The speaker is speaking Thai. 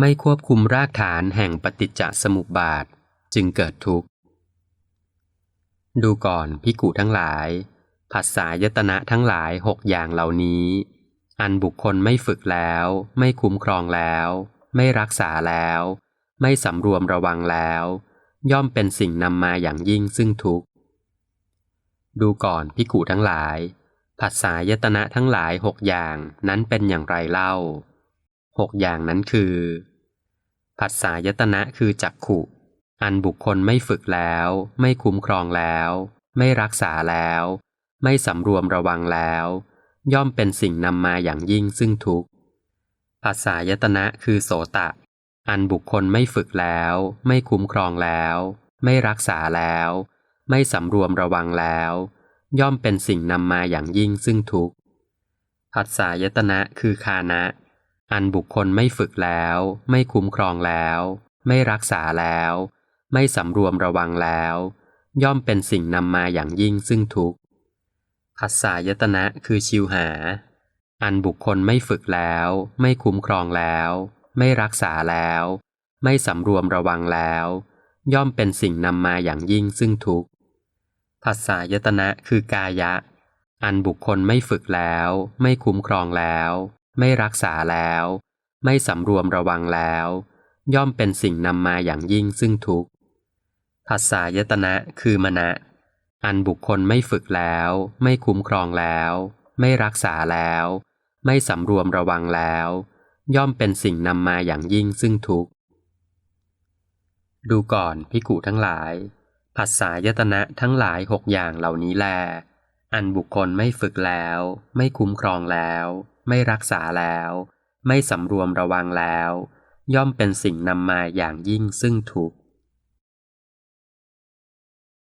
ไม่ควบคุมรากฐานแห่งปฏิจจสมุปบาทจึงเกิดทุกข์ ดูก่อนพิกุทั้งหลายผัสสายตนะทั้งหลายหกอย่างเหล่านี้ อันบุคคลไม่ฝึกแล้ว ไม่คุ้มครองแล้ว ไม่รักษาแล้ว ไม่สำรวมระวังแล้ว ย่อมเป็นสิ่งนำมาอย่างยิ่งซึ่งทุกข์ ดูก่อนพิกุทั้งหลายผัสสายตนะทั้งหลายหกอย่างนั้นเป็นอย่างไรเล่า หกอย่างนั้นคือผัสสายตนะคือจักขุ อันบุคคลไม่ฝึกแล้ว ไม่คุ้มครองแล้ว ไม่รักษาแล้ว ไม่สำรวมระวังแล้ว ย่อมเป็นสิ่งนำมาอย่างยิ่งซึ่งทุกข์ผัสสายตนะคือโสตะ อันบุคคลไม่ฝึกแล้ว ไม่คุ้มครองแล้ว ไม่รักษาแล้ว ไม่สำรวมระวังแล้ว ย่อมเป็นสิ่งนำมาอย่างยิ่งซึ่งทุกข์ผัสสายตนะคือคานะ อันบุคคลไม่ฝึกแล้ว ไม่คุ้มครองแล้ว ไม่รักษาแล้ว ไม่สำรวมระวังแล้ว ย่อมเป็นสิ่งนำมาอย่างยิ่งซึ่งทุกข์ผัสสายตนะคือชิวหา อันบุคคลไม่ฝึกแล้ว ไม่คุ้มครองแล้ว ไม่รักษาแล้ว ไม่สำรวมระวังแล้ว ย่อมเป็นสิ่งนำมาอย่างยิ่งซึ่งทุกข์ผัสสายตนะคือกายะ อันบุคคลไม่ฝึกแล้ว ไม่คุ้มครองแล้ว ไม่รักษาแล้ว ไม่สำรวมระวังแล้ว ย่อมเป็นสิ่งนำมาอย่างยิ่งซึ่งทุกข์ผัสสายตนะคือมณะ อันบุคคลไม่ฝึกแล้ว ไม่คุ้มครองแล้ว ไม่รักษาแล้ว ไม่สำรวมระวังแล้ว ย่อมเป็นสิ่งนำมาอย่างยิ่งซึ่งทุกข์ดูก่อนพิกุทั้งหลายผัสสายตนะทั้งหลายหกอย่างเหล่านี้แล อันบุคคลไม่ฝึกแล้ว ไม่คุ้มครองแล้ว ไม่รักษาแล้ว ไม่สำรวมระวังแล้ว ย่อมเป็นสิ่งนำมาอย่างยิ่งซึ่งทุกข์